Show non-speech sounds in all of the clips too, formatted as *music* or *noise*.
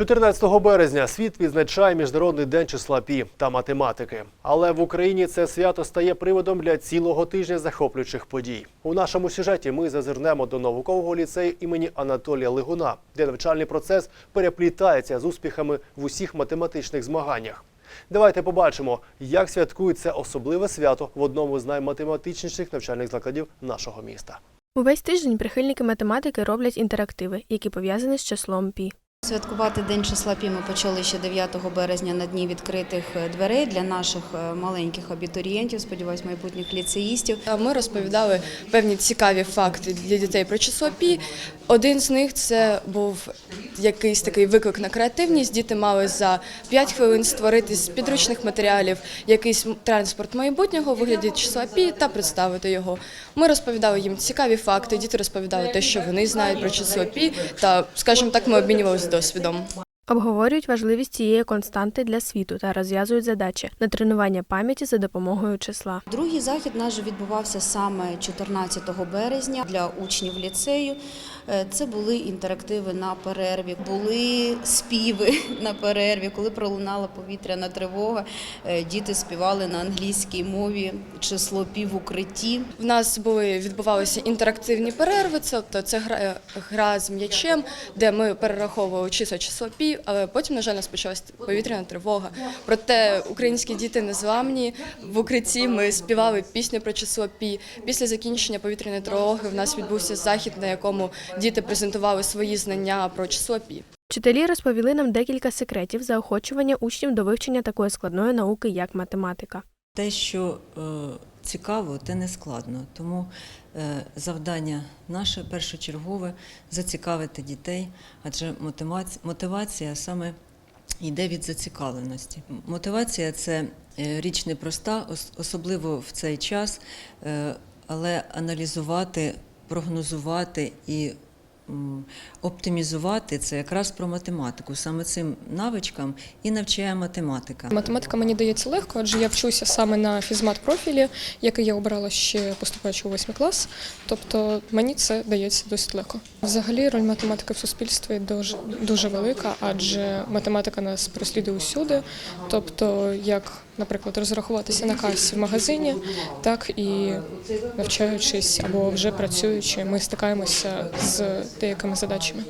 14 березня світ відзначає Міжнародний день числа пі та математики. Але в Україні це свято стає приводом для цілого тижня захоплюючих подій. У нашому сюжеті ми зазирнемо до наукового ліцею імені Анатолія Лигуна, де навчальний процес переплітається з успіхами в усіх математичних змаганнях. Давайте побачимо, як святкують це особливе свято в одному з найматематичніших навчальних закладів нашого міста. Увесь тиждень прихильники математики роблять інтерактиви, які пов'язані з числом пі. Святкувати День числа Пі ми почали ще 9 березня на дні відкритих дверей для наших е, маленьких абітурієнтів, сподіваюсь, майбутніх ліцеїстів. Ми розповідали певні цікаві факти для дітей про число. Один з них це був якийсь такий виклик на креативність. Діти мали за 5 хвилин створити з підручних матеріалів якийсь транспорт майбутнього у вигляді числа пі та представити його. Ми розповідали їм цікаві факти. Діти розповідали те, що вони знають про число пі, та, скажімо так, ми обмінювалися досвідом. Обговорюють важливість цієї константи для світу та розв'язують задачі на тренування пам'яті за допомогою числа. Другий захід наш відбувався саме 14 березня для учнів ліцею. Е, Це були інтерактиви на перерві, були співи *laughs* на перерві. Коли пролунала повітряна тривога, е, діти співали на англійській мові число пі в укритті. В нас були відбувалися інтерактивні перерви, тобто це гра, гра з м'ячем, де ми перераховували числа число пі, але потім, на жаль, нас почалась повітряна тривога. Проте українські діти незламні. В укритті ми співали пісню про число пі. Після закінчення повітряної тривоги в нас відбувся захід, на якому діти презентували свої знання про число пі. Вчителі розповіли нам декілька секретів заохочування учнів до вивчення такої складної науки, як математика. Те, що е, цікаво, те не складно. Тому е, завдання наше першочергове зацікавити дітей, адже мотивація, саме йде від зацікавленості. Мотивація це е, річ непроста, ос- особливо в цей час, але аналізувати, прогнозувати і оптимізувати це якраз про математику. Саме цим навичкам і навчає математика. Математика мені дається легко, адже я вчуся саме на фізмат-профілі, який я обрала ще поступаючи у восьмий клас. Тобто мені це дається досить легко. Взагалі, роль математики в суспільстві дуже, дуже велика, адже математика нас переслідує усюди. Тобто, як, наприклад, розрахуватися на касі в магазині, так і навчаючись або вже працюючи, ми стикаємося з деякими задачами.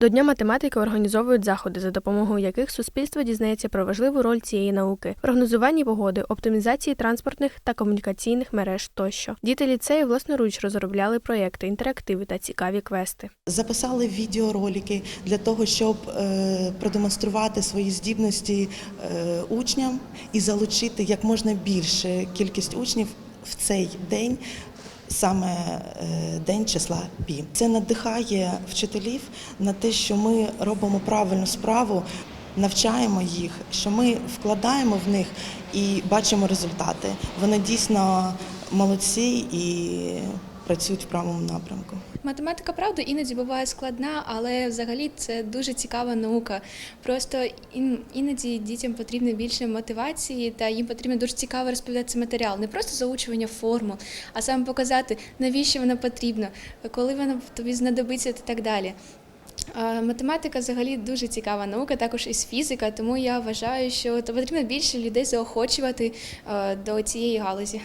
До Дня математики організовують заходи, за допомогою яких суспільство дізнається про важливу роль цієї науки, прогнозуванні погоди, оптимізації транспортних та комунікаційних мереж тощо. Діти ліцею власноруч розробляли проєкти, інтерактиви та цікаві квести. Записали відеоролики для того, щоб е, продемонструвати свої здібності е, учням і залучити як можна більше кількість учнів в цей день. Саме е, день числа пі це надихає вчителів на те, що ми робимо правильну справу, навчаємо їх, що ми вкладаємо в них і бачимо результати. Вони дійсно молодці і працюють в правильному напрямку. Математика, правда, іноді буває складна, але взагалі це дуже цікава наука. Просто іноді дітям потрібно більше мотивації, та їм потрібно дуже цікаво розповідати цей матеріал. Не просто заучування формул, а саме показати, навіщо вона потрібна, коли вона тобі знадобиться та так далі. Математика взагалі дуже цікава наука, також із фізика, тому я вважаю, що потрібно більше людей заохочувати до цієї галузі.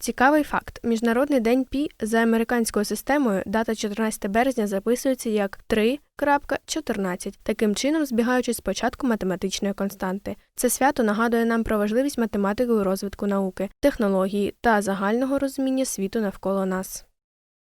Цікавий факт: Міжнародний день пі за американською системою дата 14 березня записується як 3.14, таким чином збігаючись з початку математичної константи. Це свято нагадує нам про важливість математики у розвитку науки, технології та загального розуміння світу навколо нас.